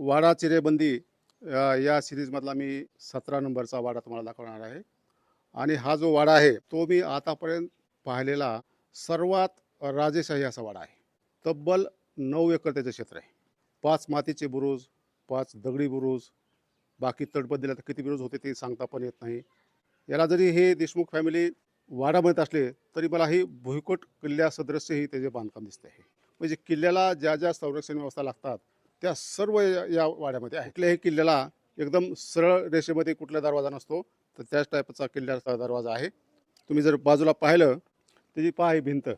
वाडा चिरेबंदी या सिरीजमधला मी सतरा नंबरचा वाडा तुम्हाला दाखवणार आहे. आणि हा जो वाडा आहे तो मी आतापर्यंत पाहिलेला सर्वात राजेशाही असा वाडा आहे. तब्बल नऊ एकर त्याचं क्षेत्र आहे. पाच मातीचे बुरुज पाच दगडी बुरुज बाकी तटबंदीला तर किती बुरुज होते ते सांगता पण येत नाही. याला जरी हे देशमुख फॅमिली वाडा म्हणत असले तरी मला हे भुईकोट किल्ल्या सदृश्य ही त्याचे बांधकाम दिसते आहे. म्हणजे किल्ल्याला ज्या ज्या संरक्षण व्यवस्था लागतात त्या सर्व या वाड्यामध्ये आहे. कुठल्याही किल्ल्याला एकदम सरळ रेषेमध्ये कुठला दरवाजा नसतो तर त्याच टाईपचा किल्ल्याचा दरवाजा आहे. तुम्ही जर बाजूला पाहिलं त्याची पहा ही भिंत.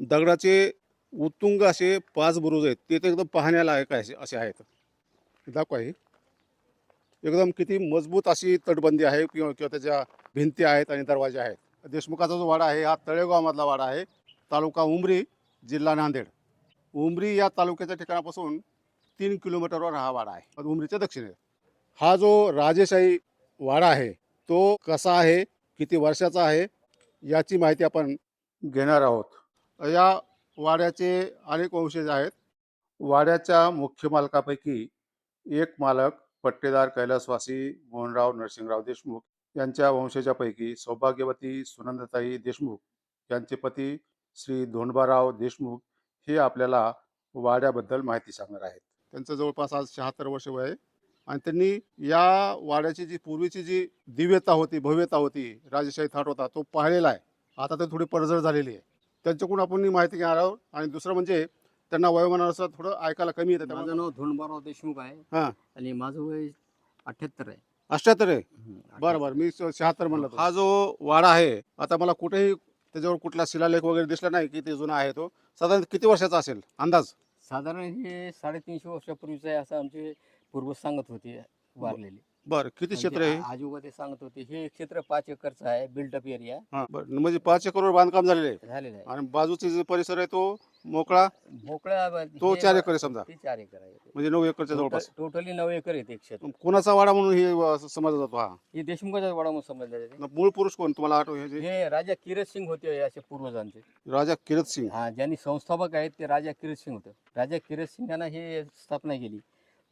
दगडाचे उत्तुंग असे पाच बुरुज आहेत. ते तर एकदम पाहण्यालायक आहे असे आहेत. दाखवा ही. एकदम किती मजबूत अशी तटबंदी आहे किंवा किंवा त्याच्या भिंती आहेत आणि दरवाजे आहेत. देशमुखाचा जो वाडा आहे हा तळेगावमधला वाडा आहे. तालुका उमरी जिल्हा नांदेड. उमरी या तालुक्याच्या ठिकाणापासून तीन किलोमीटरवर हा वाडा आहे. उमरीच्या दक्षिणेत हा जो राजेशाही वाडा आहे तो कसा आहे किती वर्षाचा आहे याची माहिती आपण घेणार आहोत. या वाड्याचे अनेक वंशज आहेत. वाड्याच्या मुख्य मालकापैकी एक मालक पट्टेदार कैलासवासी मोहनराव नरसिंगराव देशमुख यांच्या वंशजापैकी सौभाग्यवती सुनंदताई देशमुख यांचे पती श्री धोंडबाराव देशमुख हे आपल्याला वाड्याबद्दल माहिती सांगणार आहेत. त्यांचं जवळपास आज शहात्तर वर्ष वय आहे. आणि त्यांनी या वाड्याची जी पूर्वीची जी दिव्यता होती भव्यता होती राजेशाही थाट होता तो पाहिलेला आहे. आता ते थोडी पडझड झालेली आहे. त्यांच्याकडून आपण ही माहिती घेणार आहोत. आणि दुसरं म्हणजे त्यांना वयोमानानुसार थोडं ऐकायला कमी येतं. माझं नाव धोंडबाराव देशमुख आहे. हा. आणि माझं वय अठ्याहत्तर आहे. अष्ट्याहत्तर आहे? बरं बरं. मी शहात्तर म्हणलं हा जो वाडा आहे आता मला कुठेही त्याच्यावर कुठला शिलालेख वगैरे दिसला नाही की ते जुना आहे तो. साधारण किती वर्षाचा असेल? अंदाज? साधारण हे साडेतीनशे वर्षापूर्वीचं आहे असं आमचे पूर्वज सांगत होते वारलेले. बरं किती क्षेत्र आहे? आजोबा ते सांगत होते हे क्षेत्र पाच एकरचं आहे बिल्डअप एरिया हा बरं. म्हणजे पाच एकरवर बांधकाम झालेले आहे? झालेलं आहे. आणि बाजूचे जे परिसर आहे तो मोकळा? मोकळा ब- तो हे चार एकर आहे समजा? ते चार एकर आहे. म्हणजे नऊ एकरच्या जवळपास? टोटली नऊ एकर येते एक क्षेत्र. कोणाचा वाडा म्हणून हे समजला जातो? हा. हे देशमुखाचा वाडा म्हणून समजले जाते. न मूळ पुरुष कोण? तुम्हाला आठव हे जे हे राजा किरत सिंग होते असे पूर्वजांचे. राजा किरत सिंग. हा ज्यांनी संस्थापक आहेत ते राजा किरीट सिंग होते. राजा किरीट सिंग यांना हे स्थापना केली.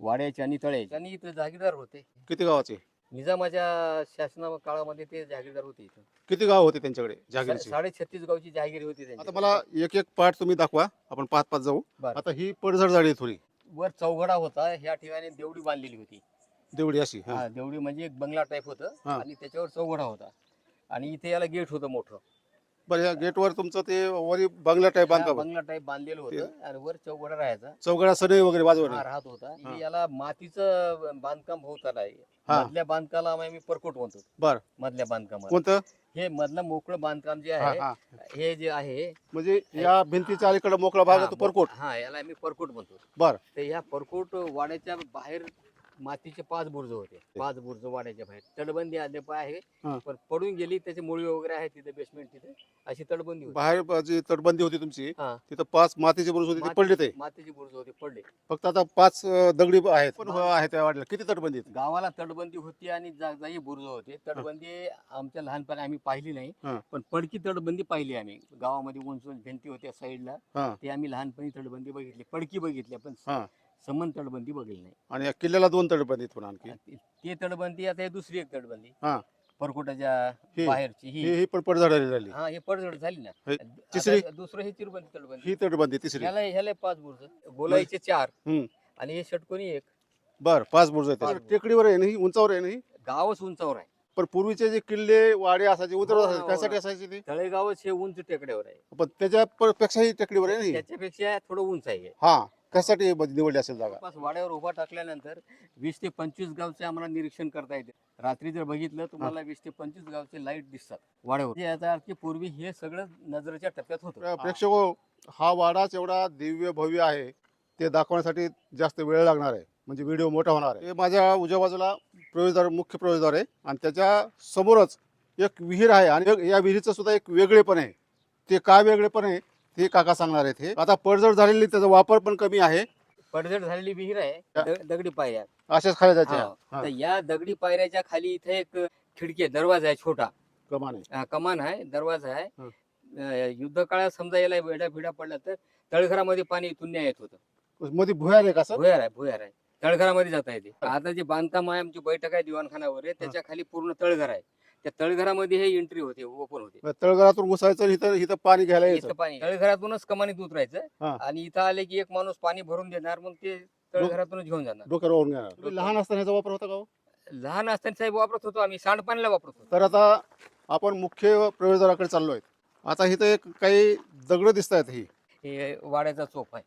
वाड्याची आणि तळ्याची आणि इथं जागीरदार होते. किती गावाचे? निजामाच्या शासना काळामध्ये ते जागीरदार होते इथं. किती गाव होते त्यांच्याकडे जहागीरचे साडे छत्तीस गावची जहागिरी होती आता त्यांची. मला एक एक पार्ट तुम्ही दाखवा. आपण पाच पाच जाऊ. बरं. आता ही पडझड झाली आहे थोडी. वर चौघडा होता. ह्या ठिकाणी देवडी बांधलेली होती. देवडी अशी हा. हा देवडी म्हणजे एक बंगला टाईप होतं हा. आणि त्याच्यावर चौघडा होता. आणि इथे याला गेट होतं मोठं. बरं या गेटवर तुमचं ते वरी बंगला टाईप हा, बांधकाम बंगला टाईप बांधलेलं होतं आणि वर चौघडा राहायचा. चौघडा सनई वगैरे हा राहत होता. हा. याला मातीचं बांधकाम होत आलं आहे हा. मधल्या बांधकामाला आम्ही परकोट म्हणतो. बर. मधल्या बांधकामाला. कोणतं? हे मधलं मोकळं बांधकाम जे हा, आहे हा. हे जे आहे म्हणजे या भिंतीच्या अलीकडे मोकळा भाग हा, आहे तो परकोट? हा याला आम्ही परकोट म्हणतो. बर. तर ह्या परकोट वाड्याच्या बाहेर मातीचे पाच बुर्ज होते. पाच बुर्ज वाड्याच्या बाहेर. तटबंदी आले आहे हा. पण पडून गेली त्याचे मुळी वगैरे आहे तिथे बेसमेंट तिथे. अशी तटबंदी होती. बाहेर जी तटबंदी होती तुमची हा. तिथं पाच मातीचे बुरुज होते ते माती- पडले ते. मातीचे बुर्ज होते पडले. फक्त आता पाच अं, दगडी आहेत. पण हो, आहेत त्या वाढल्या. किती तटबंदी आहेत? गावाला तटबंदी होती आणि जागजागी बुर्ज होते. तटबंदी आमच्या लहानपणी आम्ही पाहिली नाही. पण पडकी तटबंदी पाहिली आम्ही. गावामध्ये उंच उंच भिंती होत्या साईडला हा. ते आम्ही लहानपणी तटबंदी बघितली पडकी बघितली पण हा. समन तटबंदी बघितली नाही. आणि या किल्ल्याला दोन तटबंदी आहेत पण आणखी. ते- ते तटबंदी आता हे दुसरी एक तटबंदी. हा. परकोटाच्या ही- बाहेरची ही. ही ही पण पडझड झाली. हा हे पडझड झाली ना. हे आता तिसरी? दुसरं हे चिरबंदी तटबंदी. ही तटबंदी तिसरी. ह्याला ह्याला पाच बुर्ज गोलाईचे चार. हम्म. आणि हे षटकोनी एक. बर पाच बुरुज त्याच्यावर टेकडीवर आहे नाही उंचावर आहे नाही गावच उंचावर आहे. पण पूर्वीचे जे किल्ले वाडे असायचे उंचावर हो, असायचे हो, त्यासाठी हो. असायचे ते? तळेगावच हे उंच टेकड्यावर आहे. पण त्याच्या पेक्षाही टेकडीवर आहे नाही त्याच्यापेक्षा थोडं उंच आहे हे. हा. कशासाठी ब- निवडली असेल जागा? वाड्यावर उभा टाकल्यानंतर वीस ते पंचवीस गावचे आम्हाला निरीक्षण करता येते. रात्री जर बघितलं तुम्हाला वीस ते पंचवीस गावचे लाइट दिसतात वाड्यावर. म्हणजे याचा अर्थ की पूर्वी हे सगळं नजरेच्या टप्प्यात होतं. प्रेक्षक हो, वाडाच एवढा दिव्य भव्य आहे ते दाखवण्यासाठी जास्त वेळ लागणार आहे. म्हणजे व्हिडिओ मोठा होणार आहे. हे माझ्या उजव्या बाजूला प्रवेशद्वार मुख्य प्रवेशद्वार आहे. आणि त्याच्या समोरच एक विहीर आहे. आणि या विहिरीचं सुद्धा एक वेगळेपण आहे. ते काय वेगळेपण आहे? ते काका सांगणार आहेत हे. आता पडझड झालेली त्याचा वापर पण कमी आहे. पडझड झालेली विहीर आहे द- दगडी पायऱ्या. अशाच खाली हा. तर या दगडी पायऱ्याच्या खाली इथे एक खिडकी आहे दरवाजा आहे छोटा. कमान आहे. हा, कमान आहे दरवाजा आहे. हं. अं, युद्ध काळात समजा याला वेडा फिडा पडला तर तळघरामध्ये पाणी इथून न्याय येत होतं. मध्ये भुयार आहे का सर? भुयार आहे भुयार आहे. तळघरामध्ये जाता येते. आता जे बांधकाम आहे आमची बैठक आहे दिवाणखानावर आहे त्याच्याखाली पूर्ण तळघर आहे. त्या तळघरामध्ये हे एंट्री होते ओपन होते. तळघरातून घुसायचं आणि इथं इथं पाणी घ्यायला यायचं. इथं पाणी तळघरातूनच कमानीत उतरायचं हा. आणि इथं आले की एक माणूस पाणी भरून देणार मग ते तळघरातूनच घेऊन जाणार. डोक्यावर वाहून घेणार. लहान असताना ह्याचा वापर होता का हो? लहान असताना साहेब वापरत होतो आम्ही सांडपाण्याला वापरत होतो. तर आता आपण मुख्य प्रवेशद्वाराकडे चाललोय आता इथं एक काही दगड दिसत आहेत ही. हे वाड्याचा चोप आहे.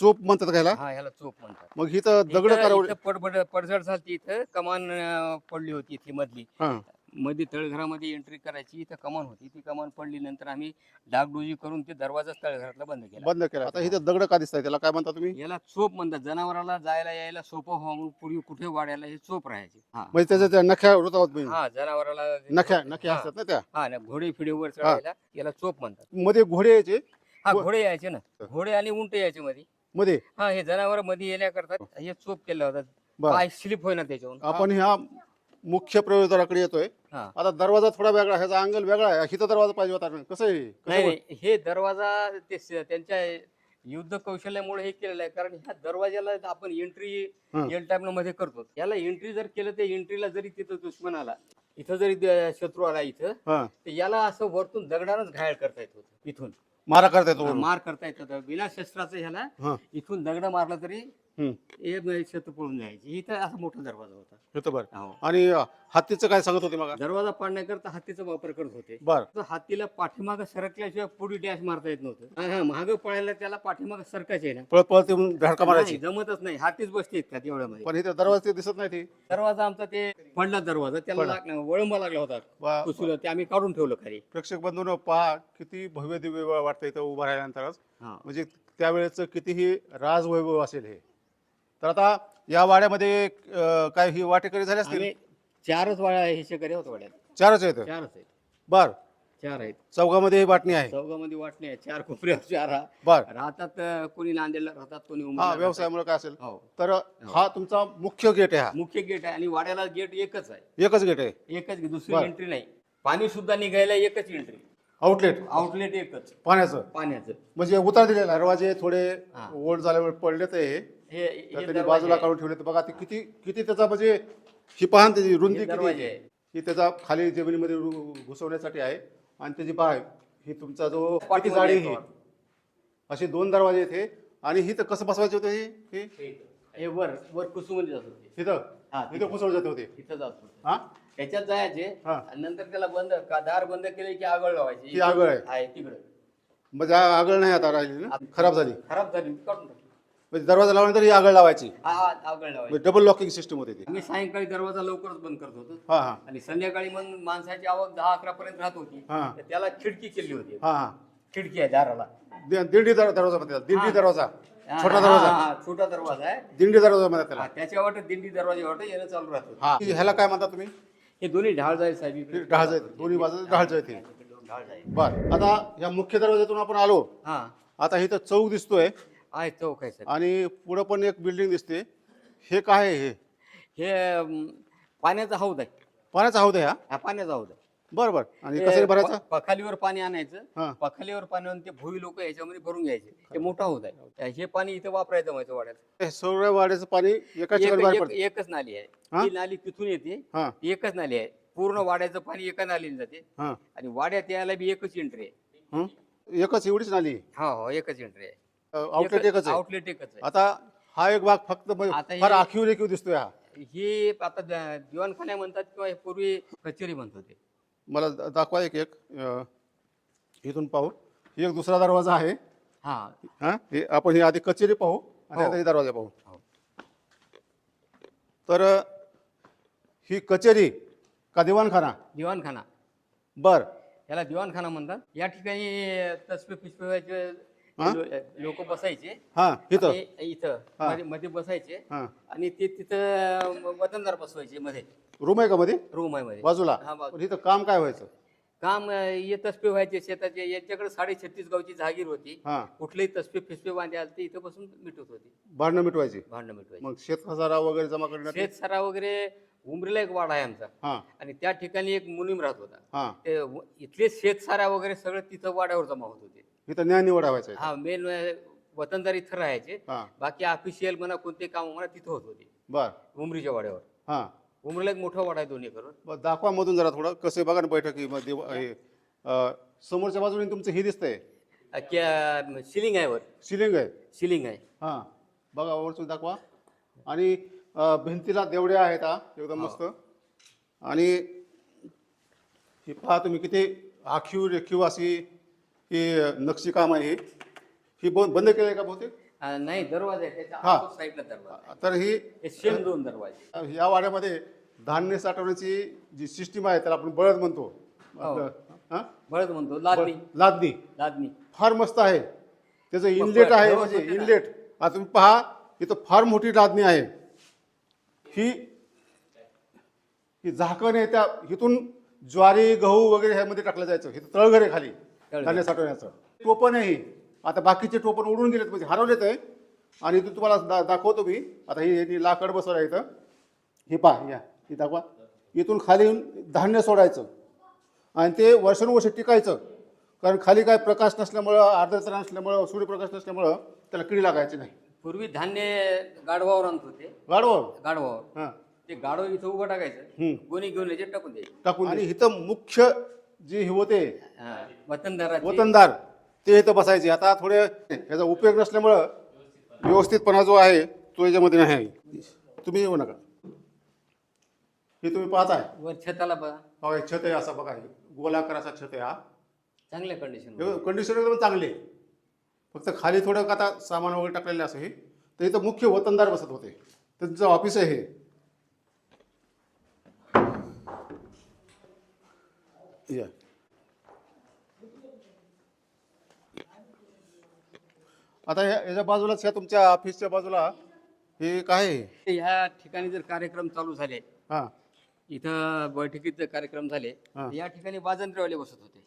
चोप म्हणतात का हा ह्याला चोप म्हणतात. मग इथं दगड इथं- इथं पडझड झाली इथं कमान अं, पडली होती इथली मधली. हा. मध्ये तळघरामध्ये एंट्री करायची इथं कमान होती. ती कमान पडली नंतर आम्ही डागडुजी करून ते दरवाजाच तळघरातला बंद केला. बंद केला. आता इथं दगड का दिसत त्याला? काय म्हणता तुम्ही? याला चोप म्हणतात. जनावराला जायला यायला सोपं व्हावं म्हणून पूर्वी कुठे वाड्याला हे चोप राहायचे. हा. म्हणजे त्याच्या त्या नख्या म्हणजे. हा जनावराला नख्या नख्या हा. असतात ना त्या? हा ना घोडे फिडेवर चढायला याला चोप म्हणतात. मध्ये घोडे यायचे? हा घोडे यायचे ना. घोडे आणि उंट यायचे मध्ये. मध्ये? हा हे जनावर मध्ये येण्याकरता हे चोप केलं होतं. बर. पाय स्लिप होईना त्याच्यावरून. आपण ह्या मुख्य प्रवेशद्वाराकडे येतोय. हा. आता दरवाजा थोडा वेगळा ह्याचा अँगल वेगळा आहे. हिथं दरवाजा पाहिजे होता कसं आहे? कसं नाही हे दरवाजा ते स- त्यांच्या युद्ध कौशल्यामुळे हे केलेलं आहे. कारण ह्या दरवाजाला आपण एंट्री हं. एल टाइममध्ये करतो. याला एंट्री जर केलं तर एंट्रीला जरी तिथं दुश्मन आला इथं जरी द- शत्रू आला इथं हा. तर याला असं वरतून दगडानच घायल करता येत होतं इथून. मारा करता येतो वरून. मार करता येत होतं. बिना शस्त्राचं ह्याला हा. इथून दगड मारला तरी हम्म. हे ब- शत्रू पळून जायचे. इथं असा मोठा दरवाजा होता. येतो बरं. हो. आणि हत्तीचं काय सांगत होते मग? दरवाजा पाडण्याकरता हत्तीचा वापर करत होते. बर. तर हातीला पाठीमागं सरकल्याशिवाय पुढे डॅश मारता येत नव्हतं. हा, हा मागं पळायला त्याला पाठीमागं सरकायचे ना. पळत पळत येऊन धडका मारायची. नाही, जमतच नाही. हातीच बसते का तेवढ्यामध्ये पण इथे दरवाजा ते दिसत नाही ते दरवाजा आमचा ते पडला दरवाजा. त्याला. लागला वळंबा लागला होता. वा- कुसूला ते आम्ही काढून ठेवलं खाली. प्रेक्षक बंधून पहा किती भव्य दिव्य वाटतं इथं उभं राहिल्यानंतरच. हा. म्हणजे त्यावेळेचं कितीही राजवैभव असेल हे. तर आता या वाड्यामध्ये अं, काय ही वाटेकरी झाले असतील? आम्ही चारच वाड्या हे शेकरे होत वाड्यात. चारच आहेत? चारच आहेत. बर. चार आहेत. चौघामध्ये ही वाटणी आहे. चौघामध्ये वाटणे आहेत चार कोपऱ्यावर चार हा. बर. राहतात अं, कोणी नांदेडला राहतात कोणी हा व्यवसायामुळे काय असेल. हो. तर हा. तुमचा मुख्य गेट आहे हा. मुख्य गेट आहे आणि वाड्याला गेट एकच आहे. एकच गेट आहे? एकच दुसरी बरं. एंट्री नाही. पाणी सुद्धा निघायला एकच एंट्री आउटलेट आउटलेट एकच. पाण्याचं. पाण्याचं. म्हणजे उतार दिलेला दरवाजे थोडे हा. ओल्ड झाल्यामुळे पडले ते हे तर त्यांनी दरवाजे बाजूला आहे. काढून ठेवले. तर बघा ते किती किती त्याचा म्हणजे ही पाहन त्याची रुंदी हे किती दरवाजे आहे. आहे. ही त्याचा खाली जमिनीमध्ये रु- घुसवण्यासाठी आहे. आणि त्याची पाय ही तुमचा जो किती पाठीमध्ये जाडी येतो ही. असे दोन दरवाजे आहेत हे. आणि ही तर कसं बसवायचे होते हे? हे? हे- हे वर वर कुसुमध्ये जात होते. हा इथं घुसवले जाते होते. तिथं जात होते. हा? त्याच्यात जायचे हा. आणि नंतर त्याला बंद का दार बंद केले की आगळ लावायची? ही आगळ आहे. आहे तिकडे. म्हणजे आगळ नाही आता राहिली ना? खराब झाली. खराब झाली काढून टाकली. म्हणजे दरवाजा लावल्यानंतर ही आगळ लावायची. हा हा, म्हणजे डबल लॉकिंग सिस्टम होती ती. आम्ही सायंकाळी दरवाजा लवकरच बंद करत होतो. हा हा. आणि संध्याकाळी मग माणसाची आवक दहा अकरा पर्यंत राहत होती. हा. तर त्याला खिडकी केली होती. हा हा. खिडकी आहे दाराला. दि- दिंडी दर- दरवाजा म्हणतात त्याला. दिंडी हा. दरवाजा. छोटा हा, दरवाजा. हा, हा, छोटा दरवाजा आहे. दिंडी दरवाजा म्हणतात त्याला. हा, त्याच्या वाटत दिंडी दरवाजे वाटत येणं चालू राहतं हा. ह्याला काय म्हणता तुम्ही? हे दोन्ही ढाळ जाईल साहेब इकडे. ढाळ जाईल दोन्ही बाजूला ढाळ जाईल ते ढाळ जाईल बर. आता या मुख्य दरवाज्यातून आपण आलो. हा. आता इथं चौक दिसतोय. आहे चौक आहे सर? आणि पुढं पण एक बिल्डिंग दिसते. हे काय आहे हे? हे अं, पाण्याचा हौद आहे. पाण्याचा हौद आहे हा? हा पाण्याचा हौद आहे. बर बर. आणि कसं भरायचं? प- पखालीवर पाणी आणायचं. पखालीवर पाणी आणून ते भोई लोक याच्यामध्ये भरून घ्यायचे. हे. मोठा होत आहे. हे पाणी इथं वापरायचं माझ्या वाड्यात हे वाड्याचं पाणी एका एक- ठिकाणी बाहेर एक- पडतं. एकच नाली आहे. हा? ही नाली तिथून येते. हा. ती एकच नाली आहे. पूर्ण वाड्याचं पाणी एका नालीने जाते. हा. आणि वाड्यात यायला बी एकच एंट्री आहे. हं? एकच एवढीच नाली हा हो एकच एंट्री आहे. आउटलेट एकच आहे. आउटलेट एकच आहे. आता हा एक भाग फक्त म्हणजे आता हे- फार आखीव रेखीव दिसतोय हा. ही आता द- दिवाणखान्या म्हणतात किंवा हे पूर्वी कचेरी म्हणत होते मला दा- दाखवा एक एक. अं, इथून पाहू. ही एक दुसरा दरवाजा आहे. हा. हा? हे आपण ही आधी कचेरी पाहू आणि हो. आता ही दरवाजा पाहू. हो. तर अं, ही कचेरी का दिवाणखाना? दिवाणखाना. बर. याला दिवाणखाना म्हणतात. या ठिकाणी तसबे पिशव्याचे हा? लोक बसायचे. हा इथं? आणि इथं हा. मध्ये- मध्ये बसायचे. हा. आणि ते तिथं वतनदार बसवायचे मध्ये. रूम आहे का मध्ये? रूम आहे मध्ये. बाजूला? हा, बाजू- पण इथं काम काय व्हायचं? काम अं, हे तसबे व्हायचे शेताचे. यांच्याकडे साडे छत्तीस गावची जागीर होती. हा. कुठलेही तसबे फिसबे बांधे आले ते इथं बसून मिटवत होती. भांडणं मिटवायची? भांडण मिटवायची. मग शेत हजारा वगैरे जमा करण्यात शेत सरा वगैरे उमरीला एक वाडा आहे आमचा. हा. आणि त्या ठिकाणी एक मुनीम राहत होता. हा. ते व- इथले शेत सारा वगैरे सगळं तिथं वाड्यावर जमा होत होते. इथं न्याय निवड व्हायचा हा मेन वतनदारी इथं राहायचे हा. बाकी ऑफिशियल म्हणा कोणते काम म्हणा तिथं होत होते. बर. उमरीच्या वाड्यावर. हा. उमरीला एक मोठा वाडा आहे दोन्ही करून. दाखवा मधून जरा थोडं कसे बघा ना बैठकीमध्ये हे अ, समोरच्या बाजूने तुमचं हे दिसतंय. सिलिंग आहे वर. सिलिंग आहे. सिलिंग आहे. हां. बघा वरतून दाखवा. आणि अ, भिंतीला देवड्या आहेत हा. एकदम. मस्त. आणि हे पहा तुम्ही किती आखीव रेखीव अशी ही नक्षीकाम आहे ही ही ब- बंद केलं आहे का बहुतेक अं, नाही दरवाजा आहे त्याच्या हा. opposite side ला दरवाजा आहे. तर ही हे सेम दोन दरवाजे या वाड्यामध्ये धान्य साठवण्याची जी सिस्टीम आहे त्याला आपण बळद म्हणतो हो. आपलं, हां? बळद म्हणतो लादणी लादणी लादणी फार मस्त आहे त्याचं इनलेट आहे म्हणजे. इनलेट आता तुम्ही पहा इथं फार मोठी लादणी आहे ही ही झाकण आहे त्या इथून ज्वारी गहू वगैरे ह्यामध्ये टाकलं जायचं हे तळघर आहे खाली. धान्य साठवण्याचं. टोपण आहे ही. आता बाकीचे टोपण उडून गेलेत म्हणजे हरवलेत आहे आणि इथून तुम्हाला दा दाखवतो मी. आता ही लाकड बसवलं आहे इथं. हे पहा या. हे दाखवा. इथून खाली येऊन धान्य सोडायचं. आणि ते वर्षानुवर्ष टिकायचं. कारण खाली काय प्रकाश नसल्यामुळं आर्द्रता नसल्यामुळं सूर्यप्रकाश नसल्यामुळं त्याला किडी लागायची नाही. पूर्वी धान्य गाडवावर आणत होते. गाडवर गाडवावर हां. ते गाडव इथं उभं टाकायचं. गोणी घेऊन याचे टाकून द्यायचे. टाकून आणि इथं मुख्य जे हे होते हा. वतनदाराचे. वतनदार ते इथं बसायचे. आता थोडे याचा उपयोग नसल्यामुळं व्यवस्थितपणा जो आहे तो याच्यामध्ये नाही आहे. तुम्ही येऊ नका. हे तुम्ही पाहताय. वर छताला बघा. हो हे छत आहे असा बघा. हे गोलाकार असा छत आहे हा. चांगल्या कंडिशन कंडिशन एकदम चांगली आहे. फक्त खाली थोडं आता सामान वगैरे टाकलेलं असं हे. तर इथं मुख्य वतनदार बसत होते. त्यांचं ऑफिस आहे हे. या आता या याच्या बाजूलाच या तुमच्या ऑफिसच्या बाजूला हे काय आहे? ह्या ठिकाणी जर कार्यक्रम चालू झाले हां. इथं बैठकीत जर कार्यक्रम झाले हा. तर या ठिकाणी वाजंत्रीवाले बसत होते.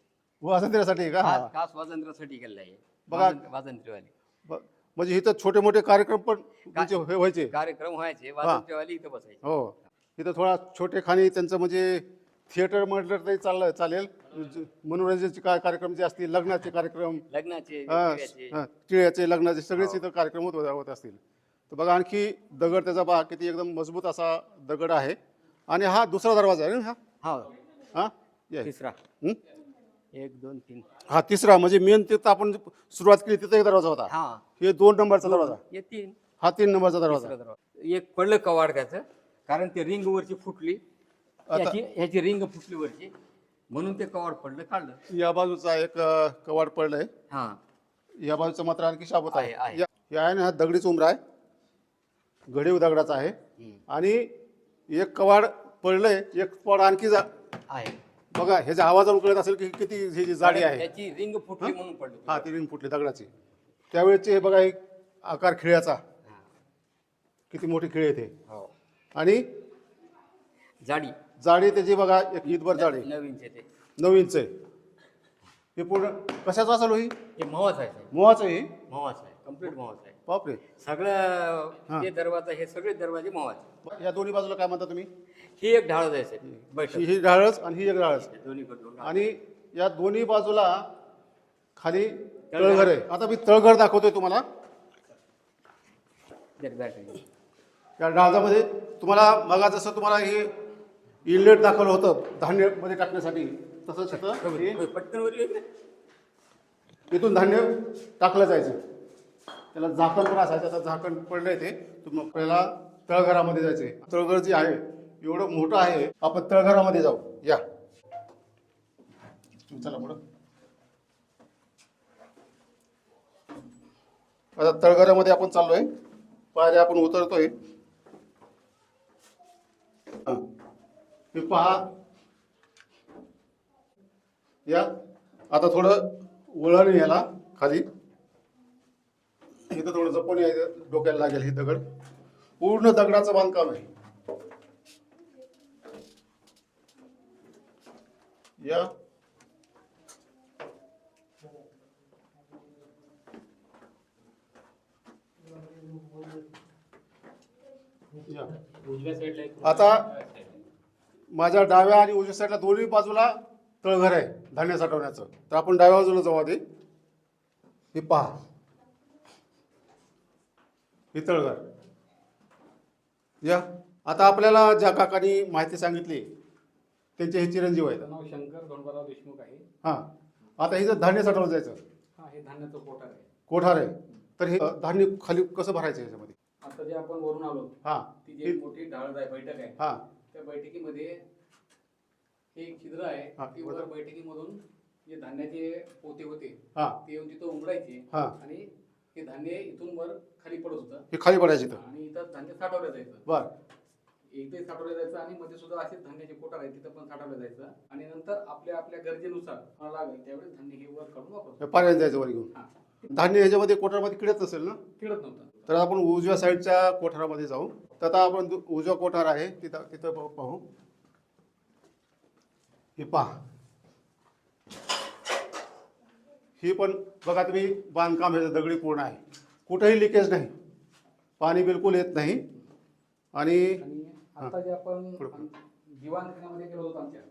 आहे का? खास हा. खास वाजंत्र्यासाठी केलेलं आहे. बघा. वाजंत्र- वाजंत्रीवाले. ब- म्हणजे इथं छोटे मोठे कार्यक्रम पण तुमचे हे व्हायचे. कार्यक्रम व्हायचे वाजंत्रीवाले इथं बसायचे. हो. इथं थोडा छोटे खाणी त्यांचं म्हणजे थिएटर म्हटलं तरी चाललं चालेल. मनोरंजनाचे काय कार्यक्रम जे असतील लग्नाचे कार्यक्रम. लग्नाचे हा. हा, टिळ्याचे लग्नाचे सगळेच. इथं कार्यक्रम होत होत असतील. तर बघा आणखी दगड त्याचा बा किती एकदम मजबूत असा दगड आहे. आणि हा दुसरा दरवाजा आहे ना हा? हा. हा? ये. तिसरा. हं? एक दोन तीन. हा तिसरा. म्हणजे मेन तिथं आपण सुरुवात केली तिथं एक दरवाजा होता. हा. हे दोन नंबरचा दरवाजा. हे तीन. हा तीन नंबरचा दरवाजा. तिसरा दरवाजा. एक पडलं कवाड त्याचं कारण ते रिंग वरची फुटली. याची ह्याची रिंग फुटली वरची. म्हणून ते कवाड पडलं काढलं. या बाजूचा एक अ, कवाड पडलंय. हा. या बाजूचा मात्र आणखी शाबूत आहे. आहे, आहे. या या आहे ना हा दगडीच उमरा आहे. घडीव दगडाचा आहे. हम्म. आणि एक कवाड पडलंय एक कवाड आणखी जा आहे. बघा ह्याच्या आवाजावरून कळत असेल की किती ही जी जाडी आहे. त्याची रिंग फुटली म्हणून पडली. हा ती रिंग फुटली दगडाची. त्यावेळेचे हे बघा एक आकार खिळ्याचा. हा. किती मोठी खिळे ते. हो. आणि जाडी. जाडी त्याची बघा एक ईदभर जाडी. नवीनचे ते. नऊ इंच आहे हे पूर्ण कशाचं असेल हो ही? हे महत्वाचं आहे मोहाचं आहे हे? महत्वाचं आहे. कंप्लीट महत्वाचं आहे. बापरे. सगळं हा. हे दरवाजा हे सगळे दरवाजे महत्त्वाचे या दोन्ही बाजूला काय म्हणता तुम्ही? ही एक ढाळ जायचं बैठक. ही ही ढाळच आणि ही एक ढाळच. दोन्ही कडून आणि या दोन्ही बाजूला खाली तळघर. आहे. आता मी तळघर दाखवतोय तुम्हाला. या डाळजामध्ये तुम्हाला बघा जसं तुम्हाला हे इनलेट दाखवलं होतं धान्यमध्ये टाकण्यासाठी. तसंच इथं हे पटकन? इथून धान्य टाकलं जायचं. त्याला झाकण पण असायचं आता झाकण पडलंय ते. तुम्ही आपल्याला तळघरामध्ये जायचे तळघर जे आहे एवढं मोठं आहे आपण तळघरामध्ये जाऊ. या. तुम्ही चला पुढं. आता तळघरामध्ये आपण चाललोय. पायऱ्या आपण उतरतोय. हा. हे पहा. या. आता थोडं वळण याला खाली. इथं थोडं जपून यायचं. डोक्याला लागेल हे दगड. पूर्ण दगडाचं बांधकाम आहे. या. या. आता माझ्या डाव्या आणि उजव्या साईडला दोन्ही बाजूला तळघर आहे धान्य साठवण्याचं. तर आपण डाव्या बाजूला जाऊ आधी. हे पहा. हे तळघर. या. आता आपल्याला ज्या काकांनी माहिती सांगितली त्यांचे हे चिरंजीव आहेत. नाव शंकर देशमुख आहे. हां. आता हे जर धान्य साठवलं जायचं. हा हे धान्याचं कोठार आहे. कोठार आहे. तर हे धान्य खाली कसं भरायचं याच्यामध्ये? आता जे आपण वरून आलो हां. ती जी मोठी ढाळ आहे बैठक आहे. हां. त्या बैठकीमध्ये हे एक छिद्र आहे. हा, ती वर बैठकीमधून जे धान्याचे पोते होते हां. ते येऊन तिथं उमडायचे हा. आणि हे धान्य इथून वर खाली पडत होतं. हे खाली पडायचं आणि इथं धान्य साठवलं जायचं. बर. एकदाही साठवलं जायचं आणि मध्ये सुद्धा असेच धान्याचे कोठार आहे तिथं पण साठवलं जायचं. आणि नंतर आपल्या आपल्या गरजेनुसार कोणाला लागेल त्यावेळेस धान्य हे वर काढून वापरतो. पाण्यात जायचं वर घेऊन. हा. धान्य ह्याच्यामध्ये कोठारामध्ये किडत असेल ना? किळत नव्हतं. तर आपण उजव्या साईडच्या कोठारामध्ये जाऊ. आता आपण उजवा कोठार आहे तिथं तिथं पाहू- हे पहा. ही पण बघा तुम्ही बांधकाम ह्याचं दगडी पूर्ण आहे? कुठेही लिकेज नाही. पाणी बिलकुल येत नाही. आणि आता जे आपण दिवाणखान्यामध्ये गेलो होतो आमच्या.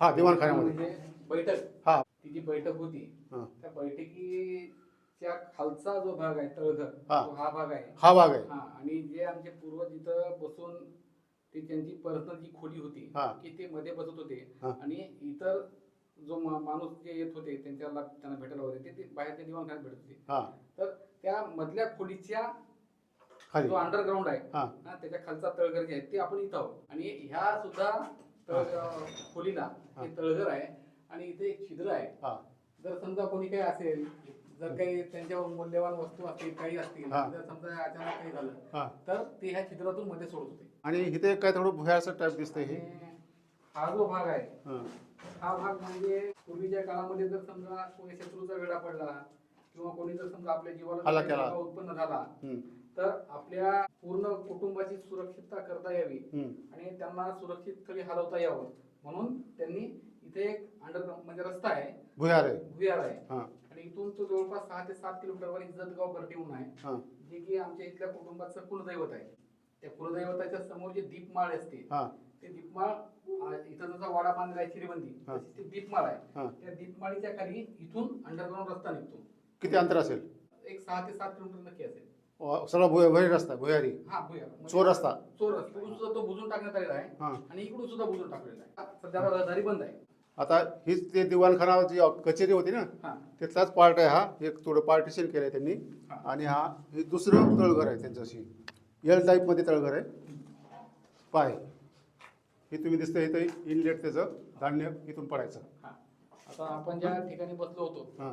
हा दिवाणखान्यामध्ये. म्हणजे बैठक. हा. ती जी बैठक होती हा. त्या खालचा जो भाग आहे तळघर हा. तो हा भाग आहे. हा भाग आहे. हा आणि जे आमचे पूर्वज इथं बसून ती त्यांची पर्सनल जी खोली होती हा. की ते मध्ये बसत होते. आणि इतर जो मा- माणूस जे येत होते त्यांच्याला त्यांना भेटायला होते ते- ते बाहेरच्या दिवाणखान्यात भेटत होते. हा. तर त्या मधल्या खोलीच्या खाली. जो अंडरग्राऊंड आहे हा. हा त्याच्या खालचा तळघर जे आहे ते आपण इथं आहोत. आणि ह्या सुद्धा तळ- खोलीला. हे तळघर आहे. आणि इथे एक छिद्र आहे. हा. जर समजा कोणी काही असेल जर काही त्यांच्यावर मूल्यवान वस्तू असतील काही असतील हा. जर समजा अचानक काही झालं हा. तर ते ह्या छिद्रातून मध्ये सोडत होते. आणि इथे काय थोडं भुयारचं टाईप दिसतंय हे? आणि हा जो भाग आहे हा. हा भाग म्हणजे पूर्वीच्या काळामध्ये जर समजा कोणी शत्रूचा वेढा पडला किंवा कोणी जर समजा आपल्या जीवाला हल्ला काही केला. धोका उत्पन्न झाला हम्म, तर आपल्या पूर्ण कुटुंबाची सुरक्षितता करता यावी. हम्म. आणि त्यांना सुरक्षित स्थळी हलवता यावं. म्हणून त्यांनी इथे एक अंडर म्हणजे रस्ता आहे. भुयार आहे. भुयार आहे. हा. आणि इथून तो जवळपास सहा ते सात किलोमीटरवर इज्जतगाव म्हणून आहे. हा. जे की आमच्या इथल्या कुटुंबाचं कुलदैवत आहे. त्या कुलदैवताच्या समोर जे दीपमाळ असते ते दीपमाळ इथं जसा वाडा बांधला आहे चिरीबंदी ती दीपमाळ आहे. त्या दीपमाळीच्या खाली इथून अंडरग्राऊंड रस्ता निघतो. किती अंतर असेल? एक सहा ते सात किलोमीटर नक्की असेल. सगळा भुया भुयारी रस्ता भुयारी. हा भुयार. म्हणजे चोर रस्ता. चोर रस्ता. इकडून सुद्धा तो बुजून टाकण्यात आलेला आहे आणि इकडून सुद्धा बुजून टाकलेला आहे. सध्या रहदारी बंद आहे. आता हीच ते दिवाणखाना जी कचेरी होती ना हा त्यातलाच पार्ट आहे हा एक थोडं पार्टिशन केलंय त्यांनी हा. आणि हा हे दुसरं तळघर आहे त्यांच्याशी एल टाईपमध्ये तळघर आहे पाय हे तुम्ही दिसतंय इथं इनलेट त्याचं धान्य इथून पडायचं हा आता आपण ज्या ठिकाणी बसलो होतो हां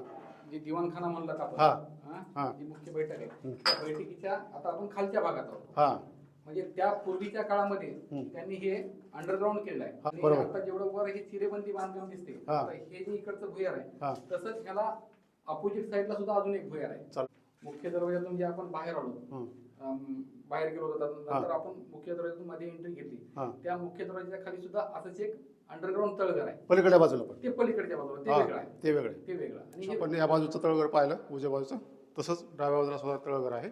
जे दिवाणखाना म्हणलात आपण हा. हा? हा. जी मुख्य बैठक आहे. त्या बैठकीच्या आता आपण खालच्या भागात आहोत हां म्हणजे त्या पूर्वीच्या काळामध्ये. त्यांनी हे अंडरग्राऊंड केलेलं आहे आणि. आता जेवढं वर हे चिरेबंदी बांधकाम दिसते हा. हे जे इकडचं भुयार आहे तसंच ह्याला अपोजिट साईडला सुद्धा अजून एक भुयार आहे. मुख्य दरवाजातून जे आपण बाहेर आलो हं, बाहेर गेलो होतो. नंतर आपण मुख्य दरवाजातून मध्ये एंट्री घेतली. त्या मुख्य दरवाजाच्या खाली सुद्धा असंच एक अंडरग्राऊंड तळघर आहे. पलीकडल्या बाजूला ते पलीकडच्या बाजूला ते वेगळं आहे. ते वेगळे ते वेगळं आणि आपण या बाजूचं तळघर पाहिलं उजव्या बाजूचं. तसंच डाव्या बाजूला सुद्धा तळघर आहे.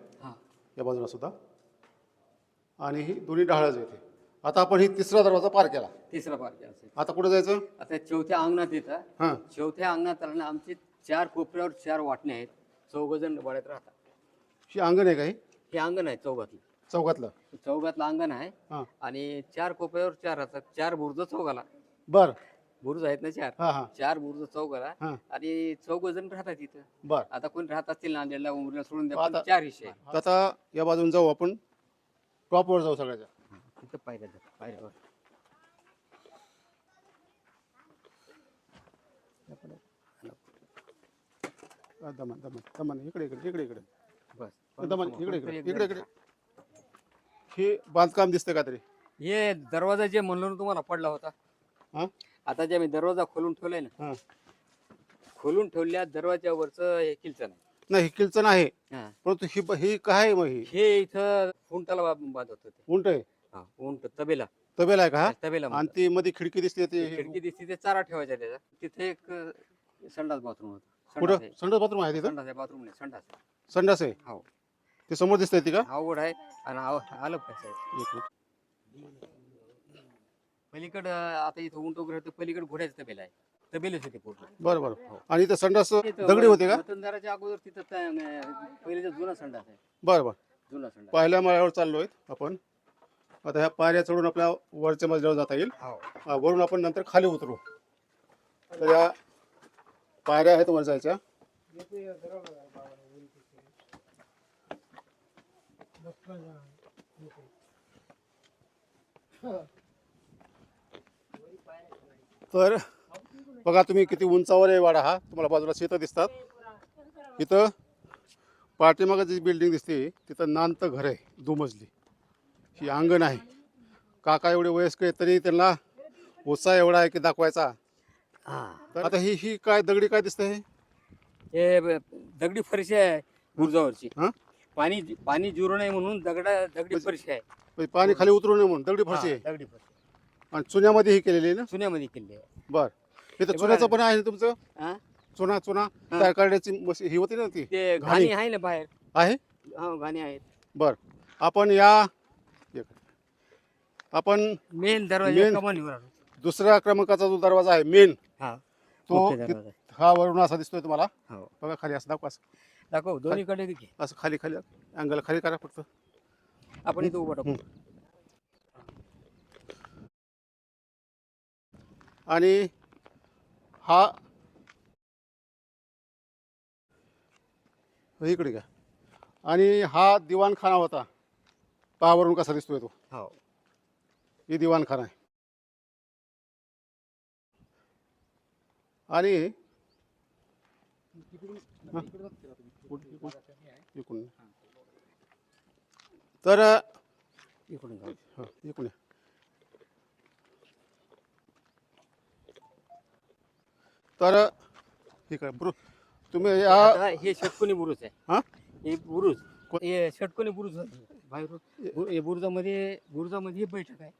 या बाजूला सुद्धा. आणि ही दोन्ही ढाळच येते. आता आपण ही तिसरा दरवाजा पार केला. तिसरा पार्टी असेल आता कुठे जायचं? आता चौथ्या अंगणात येतं. हां. चौथ्या अंगणात राहणं आमचे चार कोपऱ्यावर चार वाटणे आहेत. चौघ जण वाड्यात राहतात. ही अंगण आहे का ही? हे अंगण आहे चौघातलं. चौकातलं चौघातलं अंगण आहे. हां. आणि चार कोपऱ्यावर चार राहतात. चार बुर्ज चौघाला. बर. बुरुज आहेत ना चार? हां हां. चार बुरुज चौघाला. हां. आणि चौघ जण राहतात इथं. बर. आता कोणी राहत असतील नांदेडला उमरीला सोडून द्या पण आता- चार. तर आता या बाजून जाऊ आपण. टॉपवर जाऊ सगळ्याच्या. तिथं पायऱ्या आहेत, पायऱ्यावर हा, दमन दमन दमन इकडे इकडे इकडे इकडे. बस दमन इकडे इकडे इकडे इकडे हे बांधकाम दिसतंय का तरी? हे दरवाजा जे म्हणलो ना तुम्हाला पडला होता हां? आता जे मी दरवाजा खोलून ठेवलाय ना हां. खोलून ठेवल्या दरवाजावरचं हे किलचं नाही. नाही ही किलचण आहे हां. परंतु ही ही काय आहे मग ही? हे इथं उंटाला बा- बांधत होते उंट आहे? हा, उंट तबेला. तबेला आहे का? हा तबेला आणि म्हणतात. ती मध्ये खिडकी दिसते ती? खिडकी दिसते ते चारा ठेवायचा त्याचा. तिथे एक अं, संडास बाथरूम होत. कुठं? संडास बाथरूम आहे तिथं? संडास आहे बाथरूम नाही संडास आहे. संडास आहे? हो. ते समोर दिसतंय ती का? आवड आहे आणि आव- आलं पाहिजे एक मिनिट. पलीकडं आता इथं उंट वगैरे होतं पलीकडे घोड्याचं तबेला आहे. तबेलेच होते पूर्ण बरं बरं आणि इथं संडास दगडी होते का? वतनदाराच्या अगोदर तिथं त्या, अं, पहिलेचा जुना संडास आहे. बरं बरं जुना संडास. पहिल्या माळ्यावर चाललोय आपण. आता ह्या पायऱ्या चढून आपल्या वरच्या मजल्यावर जाता येईल. हो. हा, वरून आपण नंतर खाली उतरू. तर या पायऱ्या आहेत वर जायच्या. तर बघा तुम्ही किती उंचावर आहे वाडा हा. तुम्हाला बाजूला शेतं दिसतात. इथं पाठीमागं जी बिल्डिंग दिसते तिथं नांत घर आहे दुमजली. ही अंगण आहे. काका एवढे वयस्कर आहेत तरी त्यांना उत्साह एवढा आहे की दाखवायचा. हा. तर आता ही ही काय दगडी काय दिसते हे? हे ब- दगडी फरशी आहे बुरजावरची. हा? पाणी पाणी जिरू नये म्हणून दगडा दगडी फरशी आहे. म्हणजे पाणी खाली उतरू नये म्हणून दगडी फरशी आहे. हा, दगडी फरशी आणि चुन्यामध्ये ही केलेली आहे ना? चुन्यामध्ये केली आहे. बर. हे चुन्याचं बघा. पण आहे ना तुमचं हा? चुना चुना हा. तयार करण्याची मशी- ही होती ना ती ते घाणी. घाणी आहे ना बाहेर आहे हा घाणी आहेत बर आपण या एक. आपण मेन दरवाजा Main- कमानीवर आलो. दुसऱ्या क्रमांकाचा जो दरवाजा आहे मेन हा तो मुख्य. हा वरून असा दिसतोय तुम्हाला हो बघा खाली असं दाखवा असं दाखव दोन्हीकडे घे असं खाली खाली अँगल खाली करा फक्त आपण इथं उभं टाकू. आणि हा. इकडे घ्या. आणि हा दिवाणखाना होता. पावरून कसा दिसतोय तो? हो. ही दिवाणखाना आहे. आणि हा? इकडून. तर इकडून. हा, इकडून या. तर ठीक आहे ब्रु तुम्ही या आता हे षटकोनी बुरुज आहे. हा? हे बुरुज हे षटकोनी बुरुज बु- हे बुरुजामध्ये बुरुजामध्ये हे बैठक आहे.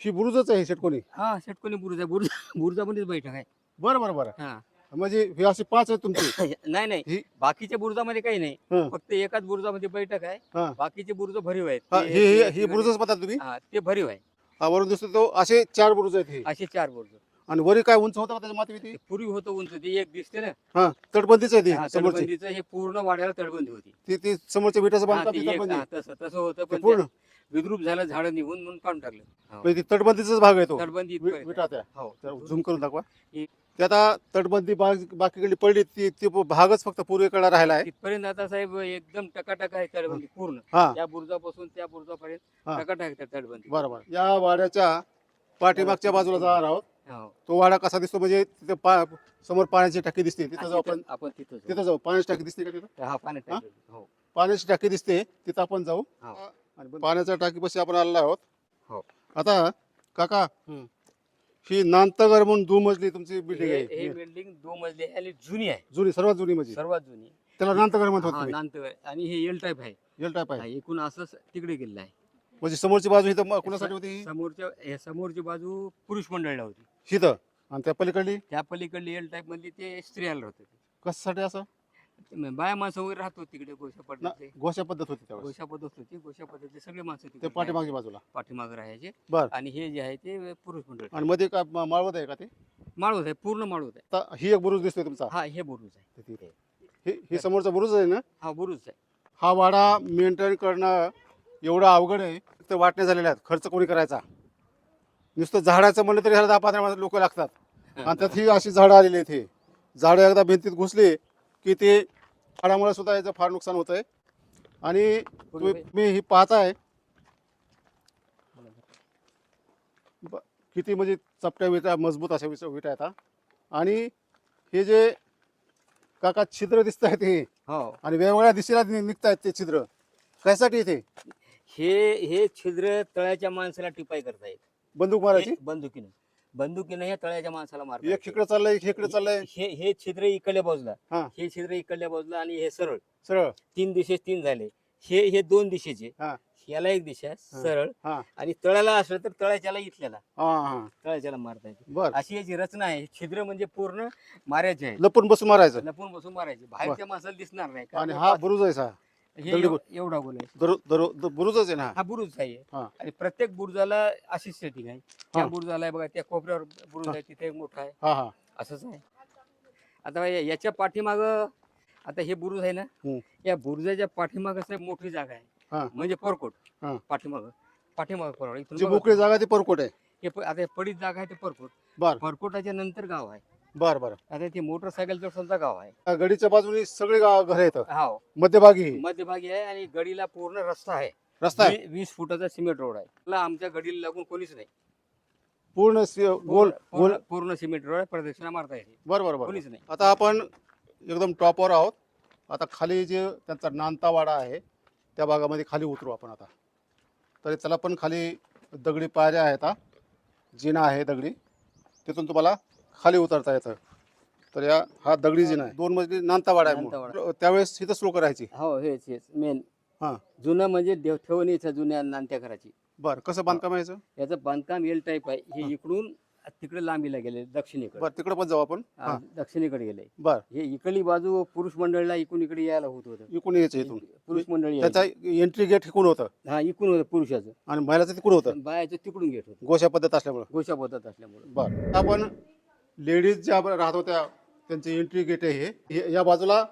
ही बुरुजच आहे षटकोनी हा षटकोनी बुरुज आहे. बुरुज बुरुजामध्येच बैठक आहे. बरं बरं बरं. हा. म्हणजे हे असे पाच आहेत तुमचे? नाही नाही. ही बाकीच्या बुरुजामध्ये काही नाही. हं. फक्त एकाच बुरुजामध्ये बैठक आहे. हा. बाकीचे बुरुज भरीव आहेत. हा, हे हे- ही बुरुजच म्हणतात तुम्ही? हा ते भरीव आहे. हा, वरून दिसतो तो असे चार बुरुज आहेत हे. असे चार बुरुज. आणि वरी काय उंच होतं का त्याच्या माती ते पूर्वी होतं उंच ते एक दिसते ना. हा तटबंदीच आहे ती हा, समोरची. तटबंदीचं हे पूर्ण वाड्याला तटबंदी होती. ती ती समोरच्या विटाचं हा, बांधकाम ते ती एक- तटबंदी. हा, तसं तसं होतं ते पण पूर्ण. ते विद्रूप झालं झाडं निघून म्हणून काढून टाकलं. हो. म्हणजे ती तटबंदीचाच भाग आहे तो. तटबंदी वि- इथपर्यंत विटा. त्या. हो. तर झूम करून दाखवा. ही- ते आता तटबंदी बाग बाकीकडली पडली ती ती भागच फक्त पूर्वेकडला राहिला आहे. तिथपर्यंत आता साहेब एकदम टकाटक आहे तटबंदी पूर्ण. हा. त्या बुरुजापासून त्या बुरुजापर्यंत हा. टकाटक आहे त्या तटबंदी. बरोबर. या वाड्याच्या पाठीमागच्या बाजूला जाणार आहोत. हो. तो वाडा कसा दिसतो म्हणजे तिथे पा समोर पाण्याची टाकी दिसते तिथं जाऊ आपण आपण तिथं जाऊ. तिथं जाऊ. पाण्याची टाकी दिसते का तिथं? हा पाण्यात हा? हो. पाण्याची टाकी दिसते तिथं आपण जाऊ. हो. आणि पाण्याच्या टाकीपाशी आपण आलेलो आहोत. हो. आता काका हम्म. ही नांतगर म्हणून दु मजली तुमची बिल्डिंग हे हे आहे. बिल्डिंग दोन मजली आहे आणि जुनी आहे. जुनी सर्वात जुनी म्हणजे? सर्वात जुनी. त्याला नांतगर म्हणत हा होत आणि हे एल टाईप आहे. एल टाईप हा, आहे एकूण असंच तिकडे गेलेलं आहे. म्हणजे समोरची बाजू इथं म- कुणासाठी होती ही? समोरच्या हे समोरची बाजू पुरुष मंडळला होती. इथं. आणि त्या पलीकडली? त्या पलीकडली एल टाईप मधली ते स्त्रियाला होते. कशासाठी असं? बाया माणसं वगैरे राहतो तिकडे गोशा ना, पद्धती घोषा पद्धत होती त्यावेळेस. गोशा पद्धत होती. गोशा पद्धती सगळे माणसं ते तिकडे पाठीमागच्या बाजूला. पाठीमागे राहायचे. बर. आणि हे जे आहे ते पुरुष मंडळ. आणि मध्ये मा- माळवत आहे का ते? माळवत आहे पूर्ण माळवत आहे. आता ही एक बुरुज दिसतोय तुमचा. हा हे बुरुज आहे. हे हे समोरचा बुरुज आहे ना? हा बुरुज आहे. हा वाडा मेंटेन करणं एवढं अवघड आहे तर वाटण्या झालेल्या आहेत खर्च कोणी करायचा? नुसतं झाडाचं म्हणलं तरी ह्याला दहा पंधरा लोक लागतात. आणि त्यात ही अशी झाडं आलेली आहेत हे. झाडं एकदा भिंतीत घुसली की ते झाडामुळे सुद्धा याचं फार नुकसान होत आहे आणि तुम्ही ही पाहताय. किती म्हणजे चपट्या विटा मजबूत अशा विस- विटा आहेत. आणि हे जे काका छिद्र दिसत आहेत हे हो. आणि वेगवेगळ्या दिशेला निघत आहेत ते छिद्र. कशासाठी ते? हे हे छिद्र तळ्याच्या माणसाला टिपाई करता येत. बंदूक मारायची? हे बंदुकीनं. बंदुकीनं हे तळ्याच्या माणसाला मारता एक. इकडे चाललंय एक इकडे चाललंय. हे हे छिद्र इकडल्या बाजूला. हा. हे छिद्र इकडल्या बाजूला आणि हे सरळ. सरळ. तीन दिशे तीन झाले. हे हे दोन दिशेचे. हा. याला एक दिशा सरळ. हा. आणि तळ्याला असलं तर तळ्याच्याला इथल्याला. हा हा. तळ्याच्याला मारता येते. बर. अशी याची रचना आहे. छिद्र म्हणजे पूर्ण मारायचे आहे लपून बसून मारायचं. लपून बसून मारायचे. बाहेरच्या माणसाला दिसणार नाही. आणि हे हा बुरुज आहे सा. हे दगडी एव- एवढा गोल आहे. बुरुजच आहे ना? हा बुरुज आहे. हा. आणि प्रत्येक बुरुजाला अशीच सेटिंग आहे. त्या हा. बुरुजाला आहे बघा त्या कोपऱ्यावर बुरुज. आहे तिथे एक मोठा आहे. हा हा. असंच आहे. आता याच्या पाठीमाग आता हे बुरुज आहे ना? हम्म. या बुरुजाच्या पाठीमाग मोठी जागा आहे. म्हणजे परकोट. हा. पाठीमाग. पाठीमाग परकोट इथून जी बघा. मोकळी जागा ती परकोट आहे. हे प- आता हे पडीत जागा आहे ते परकोट. बर. परकोटाच्या नंतर गाव आहे. बर बर. आता ते मोटरसायकलचं सुद्धा गाव आहे. गडीच्या बाजूने सगळे गाव घर आहेत. हा. मध्यभागी मध्यभागी आहे आणि गडीला पूर्ण रस्ता आहे. रस्ता आहे. वी- वीस फुटाचा सिमेंट रोड आहे. आमच्या गडीला लागून कोणीच नाही. पूर्ण सि- गोल गोल पूर्ण- पूर्ण सिमेंट रोड आहे. प्रदक्षिणा मारता येते. बर बर बर कोणीच नाही. आता आपण एकदम टॉपवर आहोत. आता खाली जे त्यांचा नांतावाडा आहे त्या भागामध्ये खाली उतरू आपण आता. तर त्याला पण खाली दगडी पायऱ्या आहेत हा. जिना आहे दगडी. तिथून तुम्हाला खाली उतरता येतं. तर या हा दगडी जिना आहे. दोन मजली नांतावाडा आहे नांतावाडा. मूळ. त्यावेळेस इथंच लोक राहायची हो हेच हेच मेन हा. जुनं म्हणजे देव ठेवणीचं जुन्या नांत्या घराची बर कसं बांधकाम आहे याचं? याचं बांधकाम एल टाईप आहे. हा. इकडून तिकडे लांबीला गेले दक्षिणेकडे. बर तिकडे पण जाऊ आपण. हा, हा. दक्षिणेकडे गेले. बर. हे इकडली बाजू पुरुष मंडळीला इकडून इकडे यायला होत होतं. इकडून यायचं इथून. पुरुष मंडळी त्याचा. एंट्री गेट इकडून होतं. हा इकडून होतं पुरुषाचं. आणि महिलाचं तिकडून होतं. बायाचं तिकडून घेत होतं. गोशा पद्धत असल्यामुळं. गोशा पद्धत असल्यामुळे. बर. आपण लेडीज ज्या राहत होत्या त्यांची एंट्री गेट आहे हे. हे या बाजूला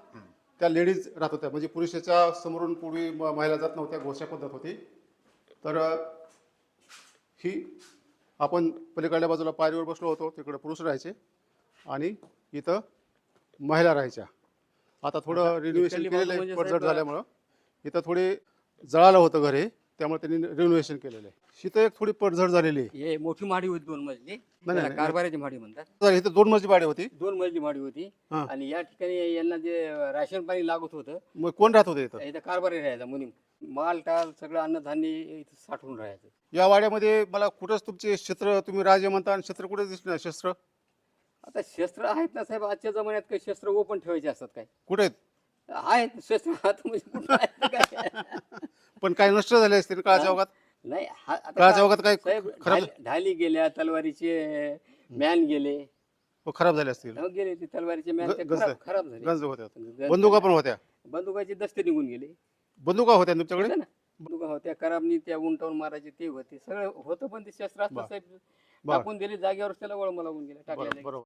त्या लेडीज राहत होत्या. म्हणजे पुरुषाच्या समोरून पूर्वी म- महिला जात नव्हत्या गोष्या पद्धत होती. तर अ, ही आपण पलीकडल्या बाजूला पायरीवर बसलो होतो तिकडे पुरुष राहायचे आणि इथं महिला राहायच्या. आता थोडं रिनोव्हेशन केलेलं आहे म्हणजे पडझड झाल्यामुळं. इथं थोडे जळालं होतं घर. हे त्यामुळे त्यांनी रिनोव्हेशन केलेलं आहे. इथं एक थोडी पडझड झालेली आहे. हे मोठी माडी होती दोन मजली. नाही, त्याला नाही. कारभाराची माडी म्हणतात. तर इथं दोन मजली पाडी होती. दोन मजली माडी होती. हा. आणि या ठिकाणी यांना जे राशन पाणी लागत होतं मग कोण राहत होते इथं? इथं कारभारी राहायचा मुनी. माल टाल सगळं अन्नधान्य इथं साठवून राहायचं. या वाड्यामध्ये मला कुठंच तुमचे शस्त्र तुम्ही राजे म्हणता आणि शस्त्र कुठे दिसले शस्त्र आता शस्त्र आहेत ना साहेब. आजच्या जमान्यात काही शस्त्र ओपन ठेवायचे असतात काय? कुठे आहेत? आहेत शस्त्र आता म्हणजे कुठं आहेत तर काय? पण काही नष्ट झाले असतील काळाच्या हा? ओघात? नाही हा- आता काळाच्या काय- ओघात काय साहेब खराब ढाली- ढाली गेल्या तलवारीचे मॅन गेले. हो, खराब झाले असतील. हो, गेले ते तलवारीचे मॅन ग- ते गजर. खराब खराब झाले. गंज होत्या. गंज- बंदुका पण होत्या. बंदुकाचे दस्ते निघून गेले. बंदुका होत्या ना तुमच्याकडे ना. बंदुका होत्या. कराबनी त्या उंटावून मारायचे ते होते. सगळं होतं पण ते शस्त्रास्त्र बरं. साहेब. बरं. टाकून दिले जागेवर त्याला वळम लागून गेले बरोबर टाकले बरोबर.